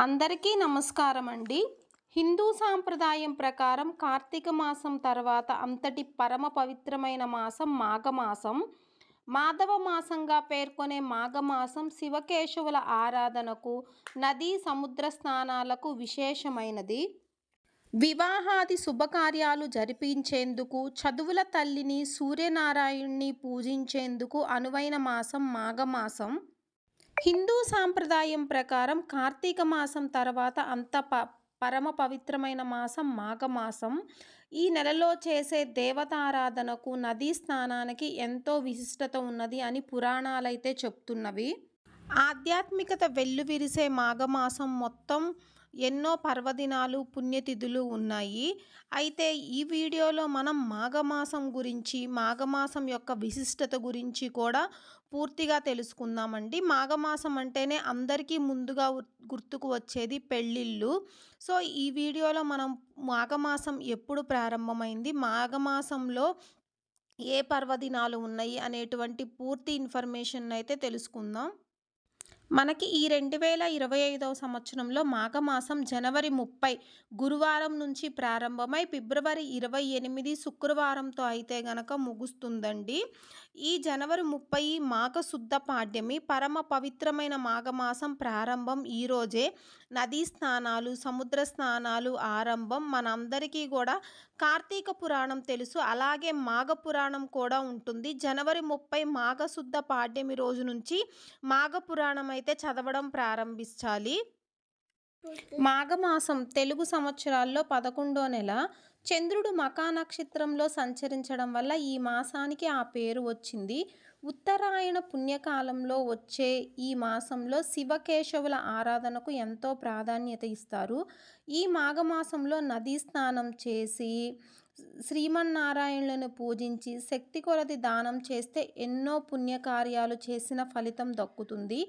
అందరికీ నమస్కారం అండి హిందూ సాంప్రదాయం ప్రకారం కార్తీక మాసం తర్వాత అంతటి పరమ పవిత్రమైన మాసం మాఘమాసం. మాధవ మాసంగా పేర్కొనే మాఘమాసం శివకేశవుల ఆరాధనకు నదీ సముద్ర స్నానాలకు విశేషమైనది. వివాహాది శుభకార్యాలు జరిపించేందుకు చదువుల తల్లిని సూర్యనారాయణ్ణి పూజించేందుకు అనువైన మాసం మాఘమాసం. హిందూ సాంప్రదాయం ప్రకారం కార్తీక మాసం తర్వాత అంత ప పరమ పవిత్రమైన మాసం మాఘమాసం. ఈ నెలలో చేసే దేవతారాధనకు నదీ స్నానానికి ఎంతో విశిష్టత ఉన్నది అని పురాణాలైతే చెప్తున్నవి. ఆధ్యాత్మికత వెల్లువిరిసే మాఘమాసం మొత్తం ఎన్నో పర్వదినాలు పుణ్యతిథులు ఉన్నాయి. అయితే ఈ వీడియోలో మనం మాఘమాసం గురించి మాఘమాసం యొక్క విశిష్టత గురించి కూడా పూర్తిగా తెలుసుకుందామండి. మాఘమాసం అంటేనే అందరికీ ముందుగా గుర్తుకు వచ్చేది పెళ్ళిళ్ళు. సో ఈ వీడియోలో మనం మాఘమాసం ఎప్పుడు ప్రారంభమైంది? మాఘమాసంలో ఏ పర్వదినాలు ఉన్నాయి? అనేటువంటి పూర్తి ఇన్ఫర్మేషన్ అయితే తెలుసుకుందాం. మనకి ఈ రెండు వేల ఇరవై ఐదవ సంవత్సరంలో మాఘమాసం జనవరి ముప్పై గురువారం నుంచి ప్రారంభమై ఫిబ్రవరి ఇరవై ఎనిమిది శుక్రవారంతో అయితే గనక ముగుస్తుందండి. ఈ జనవరి ముప్పై మాఘ శుద్ధ పాడ్యమి పరమ పవిత్రమైన మాఘమాసం ప్రారంభం ఈరోజే నదీ స్నానాలు సముద్ర స్నానాలు ఆరంభం. మనందరికీ కూడా కార్తీక పురాణం తెలుసు. అలాగే మాఘ పురాణం కూడా ఉంటుంది. జనవరి ముప్పై మాఘశుద్ధ పాడ్యమి రోజు నుంచి మాఘ పురాణం అయితే చదవడం ప్రారంభించాలి. మాఘమాసం తెలుగు సంవత్సరాల్లో పదకొండో నెల చంద్రుడు మకా నక్షత్రంలో సంచరించడం వల్ల ఈ మాసానికి ఆ పేరు వచ్చింది. ఉత్తరాయణ పుణ్యకాలంలో వచ్చే ఈ మాసంలో శివకేశవుల ఆరాధనకు ఎంతో ప్రాధాన్యత ఇస్తారు. ఈ మాఘమాసంలో నదీ స్నానం చేసి శ్రీమన్నారాయణులను పూజించి శక్తి కొలది దానం చేస్తే ఎన్నో పుణ్యకార్యాలు చేసిన ఫలితం దక్కుతుంది.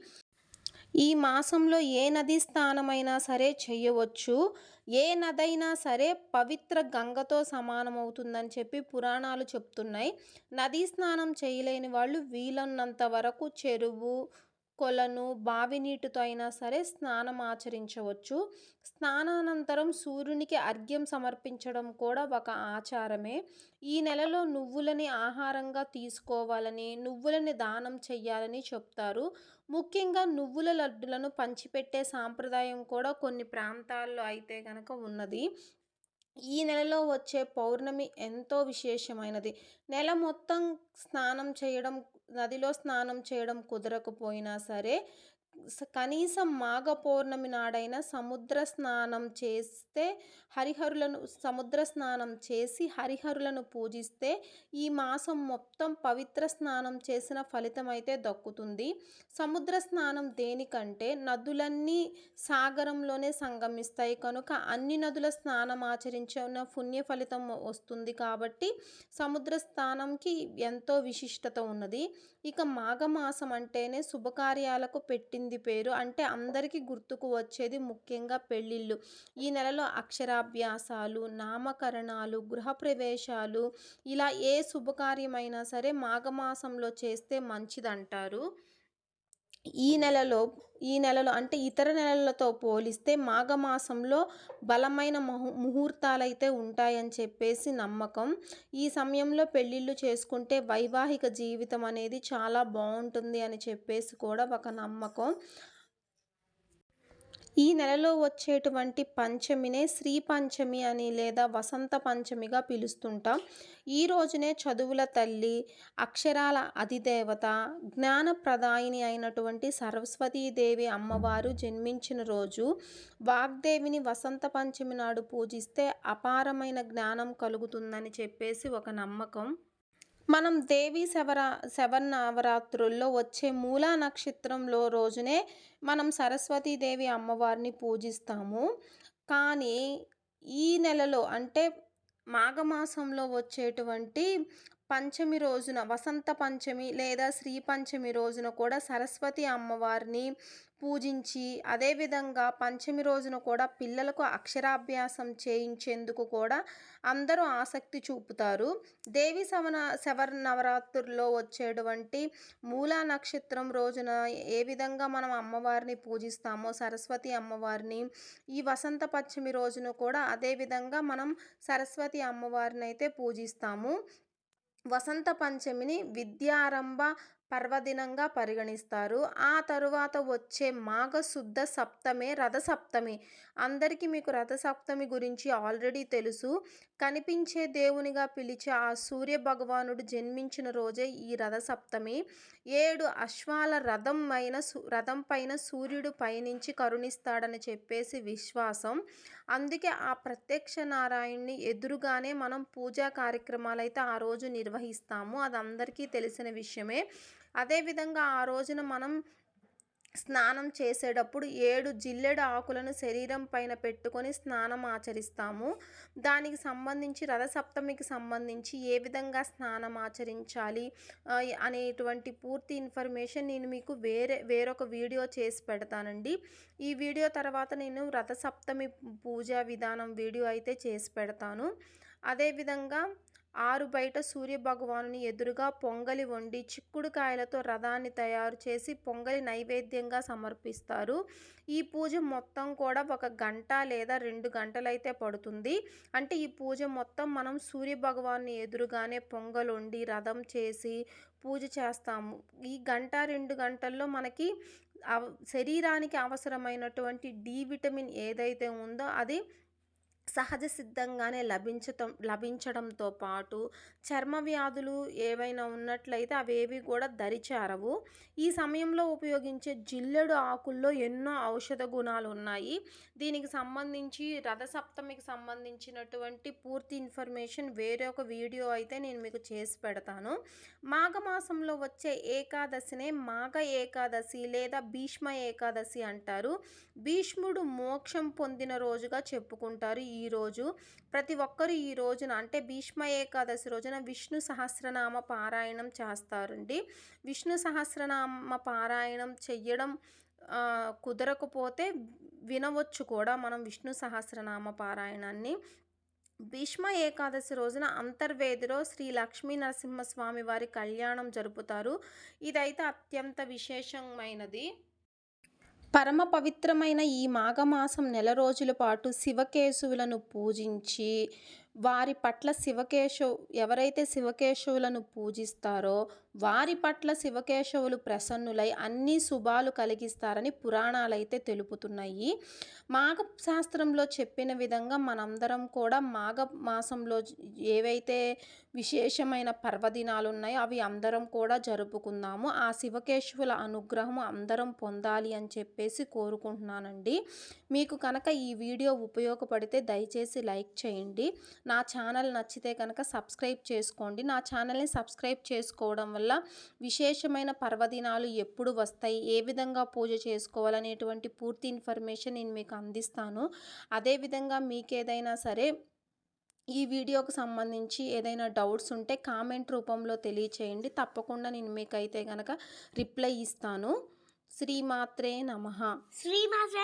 ఈ మాసంలో ఏ నది స్నానమైనా సరే చేయవచ్చు. ఏ నదైనా సరే పవిత్ర గంగతో సమానమవుతుందని చెప్పి పురాణాలు చెప్తున్నాయి. నదీ స్నానం చేయలేని వాళ్ళు వీలన్నంత వరకు చెరువు కొలను బావి నీటితో అయినా సరే స్నానం ఆచరించవచ్చు. స్నానానంతరం సూర్యునికి అర్ఘ్యం సమర్పించడం కూడా ఒక ఆచారమే. ఈ నెలలో నువ్వులని ఆహారంగా తీసుకోవాలని నువ్వులని దానం చెయ్యాలని చెప్తారు. ముఖ్యంగా నువ్వుల లడ్డులను పంచిపెట్టే సాంప్రదాయం కూడా కొన్ని ప్రాంతాల్లో అయితే కనుక ఉన్నది. ఈ నెలలో వచ్చే పౌర్ణమి ఎంతో విశేషమైనది. నెల మొత్తం స్నానం చేయడం నదిలో స్నానం చేయడం కుదరకపోయినా సరే కనీసం మాఘ పౌర్ణమి నాడైన సముద్ర స్నానం చేస్తే హరిహరులను సముద్ర స్నానం చేసి హరిహరులను పూజిస్తే ఈ మాసం మొత్తం పవిత్ర స్నానం చేసిన ఫలితం అయితే దక్కుతుంది. సముద్ర స్నానం దేనికంటే నదులన్నీ సాగరంలోనే సంగమిస్తాయి. కనుక అన్ని నదుల స్నానం ఆచరించిన పుణ్య ఫలితం వస్తుంది కాబట్టి సముద్ర స్నానంకి ఎంతో విశిష్టత ఉన్నది. ఇక మాఘమాసం అంటేనే శుభకార్యాలకు పెట్టింది పేరు అంటే అందరికీ గుర్తుకు వచ్చేది ముఖ్యంగా పెళ్ళిళ్ళు. ఈ నెలలో అక్షరాభ్యాసాలు నామకరణాలు గృహప్రవేశాలు ఇలా ఏ శుభకార్యమైనా సరే మాఘమాసంలో చేస్తే మంచిదంటారు? ఈ నెలలో ఈ నెలలో అంటే ఇతర నెలలతో పోలిస్తే మాఘమాసంలో బలమైన ముహూ ముహూర్తాలైతే ఉంటాయని చెప్పేసి నమ్మకం. ఈ సమయంలో పెళ్ళిళ్ళు చేసుకుంటే వైవాహిక జీవితం అనేది చాలా బాగుంటుంది అని చెప్పేసి కూడా ఒక నమ్మకం. ఈ నెలలో వచ్చేటువంటి పంచమినే శ్రీ పంచమి అని లేదా వసంత పంచమిగా పిలుస్తుంటాం. ఈ రోజునే చదువుల తల్లి అక్షరాల అధిదేవత జ్ఞాన ప్రదాయిని అయినటువంటి సరస్వతీదేవి అమ్మవారు జన్మించిన రోజు వాగ్దేవిని వసంత పంచమి నాడు పూజిస్తే అపారమైన జ్ఞానం కలుగుతుందని చెప్పేసి ఒక నమ్మకం. మనం దేవి శవ శవన్నవరాత్రుల్లో వచ్చే మూలా నక్షత్రంలో రోజునే మనం సరస్వతీదేవి అమ్మవారిని పూజిస్తాము. కానీ ఈ నెలలో అంటే మాఘమాసంలో వచ్చేటువంటి పంచమి రోజున వసంత పంచమి లేదా శ్రీ పంచమి రోజున కూడా సరస్వతి అమ్మవారిని పూజించి అదేవిధంగా పంచమి రోజున కూడా పిల్లలకు అక్షరాభ్యాసం చేయించేందుకు కూడా అందరూ ఆసక్తి చూపుతారు. దేవి సవన శవర నవరాత్రుల్లో వచ్చేటువంటి మూలా నక్షత్రం రోజున ఏ విధంగా మనం అమ్మవారిని పూజిస్తామో సరస్వతి అమ్మవారిని ఈ వసంత పంచమి రోజున కూడా అదే విధంగా మనం సరస్వతి అమ్మవారిని అయితే పూజిస్తాము. వసంత పంచమిని విద్యారంభ పర్వదినంగా పరిగణిస్తారు. ఆ తరువాత వచ్చే మాఘశుద్ధ సప్తమే రథసప్తమి. అందరికీ మీకు రథసప్తమి గురించి ఆల్రెడీ తెలుసు. కనిపించే దేవునిగా పిలిచే ఆ సూర్య భగవానుడు జన్మించిన రోజే ఈ రథసప్తమి. ఏడు అశ్వాల రథం అయిన సు రథం పైన సూర్యుడు పయనించి కరుణిస్తాడని చెప్పేసి విశ్వాసం. అందుకే ఆ ప్రత్యక్ష నారాయణ్ణి ఎదురుగానే మనం పూజా కార్యక్రమాలు అయితే ఆ రోజు నిర్వహిస్తాము. అది అందరికీ తెలిసిన విషయమే. అదేవిధంగా ఆ రోజున మనం స్నానం చేసేటప్పుడు ఏడు జిల్లెడు ఆకులను శరీరం పైన పెట్టుకొని స్నానం ఆచరిస్తాము. దానికి సంబంధించి రథసప్తమికి సంబంధించి ఏ విధంగా స్నానం ఆచరించాలి అనేటువంటి పూర్తి ఇన్ఫర్మేషన్ నేను మీకు వేరే వేరొక వీడియో చేసి పెడతానండి. ఈ వీడియో తర్వాత నేను రథసప్తమి పూజా విధానం వీడియో అయితే చేసి పెడతాను. అదేవిధంగా ఆరు బయట సూర్యభగవానుని ఎదురుగా పొంగలి వండి చిక్కుడుకాయలతో రథాన్ని తయారు చేసి పొంగలి నైవేద్యంగా సమర్పిస్తారు. ఈ పూజ మొత్తం కూడా ఒక గంట లేదా రెండు గంటలైతే పడుతుంది. అంటే ఈ పూజ మొత్తం మనం సూర్య భగవాన్ని ఎదురుగానే పొంగల్ వండి రథం చేసి పూజ చేస్తాము. ఈ గంట రెండు గంటల్లో మనకి అవ శరీరానికి అవసరమైనటువంటి డి విటమిన్ ఏదైతే ఉందో అది సహజ సిద్ధంగానే లభించటం లభించడంతో పాటు చర్మ వ్యాధులు ఏవైనా ఉన్నట్లయితే అవేవి కూడా దరిచేరవు. ఈ సమయంలో ఉపయోగించే జిల్లెడు ఆకుల్లో ఎన్నో ఔషధ గుణాలు ఉన్నాయి. దీనికి సంబంధించి రథసప్తమికి సంబంధించినటువంటి పూర్తి ఇన్ఫర్మేషన్ వేరే ఒక వీడియో అయితే నేను మీకు చేసి పెడతాను. మాఘమాసంలో వచ్చే ఏకాదశినే మాఘ ఏకాదశి లేదా భీష్మ ఏకాదశి అంటారు. భీష్ముడు మోక్షం పొందిన రోజుగా చెప్పుకుంటారు ఈ రోజు. ప్రతి ఒక్కరు ఈ రోజున అంటే భీష్మ ఏకాదశి రోజు రోజున విష్ణు సహస్రనామ పారాయణం చేస్తారండి. విష్ణు సహస్రనామ పారాయణం చెయ్యడం కుదరకపోతే వినవచ్చు కూడా మనం విష్ణు సహస్రనామ పారాయణాన్ని. భీష్మ ఏకాదశి రోజున అంతర్వేదిలో శ్రీ లక్ష్మీ నరసింహస్వామి వారి కళ్యాణం జరుపుతారు. ఇదైతే అత్యంత విశేషమైనది. పరమ పవిత్రమైన ఈ మాఘమాసం నెల రోజుల పాటు శివకేశువులను పూజించి వారి పట్ల శివకేశవ్ ఎవరైతే శివకేశవులను పూజిస్తారో వారి పట్ల శివకేశవులు ప్రసన్నులై అన్ని శుభాలు కలిగిస్తారని పురాణాలైతే తెలుపుతున్నాయి. మాఘ శాస్త్రంలో చెప్పిన విధంగా మనందరం కూడా మాఘ మాసంలో ఏవైతే విశేషమైన పర్వదినాలు ఉన్నాయో అవి అందరం కూడా జరుపుకుందాము. ఆ శివకేశవుల అనుగ్రహం అందరం పొందాలి అని చెప్పేసి కోరుకుంటున్నానండి. మీకు కనుక ఈ వీడియో ఉపయోగపడితే దయచేసి లైక్ చేయండి. నా ఛానల్ నచ్చితే కనుక సబ్స్క్రైబ్ చేసుకోండి. నా ఛానల్ని సబ్స్క్రైబ్ చేసుకోవడం వల్ల విశేషమైన పర్వదినాలు ఎప్పుడు వస్తాయి ఏ విధంగా పూజ చేసుకోవాలనేటువంటి పూర్తి ఇన్ఫర్మేషన్ నేను మీకు అందిస్తాను. అదేవిధంగా మీకు ఏదైనా సరే ఈ వీడియోకు సంబంధించి ఏదైనా డౌట్స్ ఉంటే కామెంట్ రూపంలో తెలియచేయండి. తప్పకుండా నేను మీకైతే కనుక రిప్లై ఇస్తాను. శ్రీమాత్రే నమః. శ్రీమాత్రే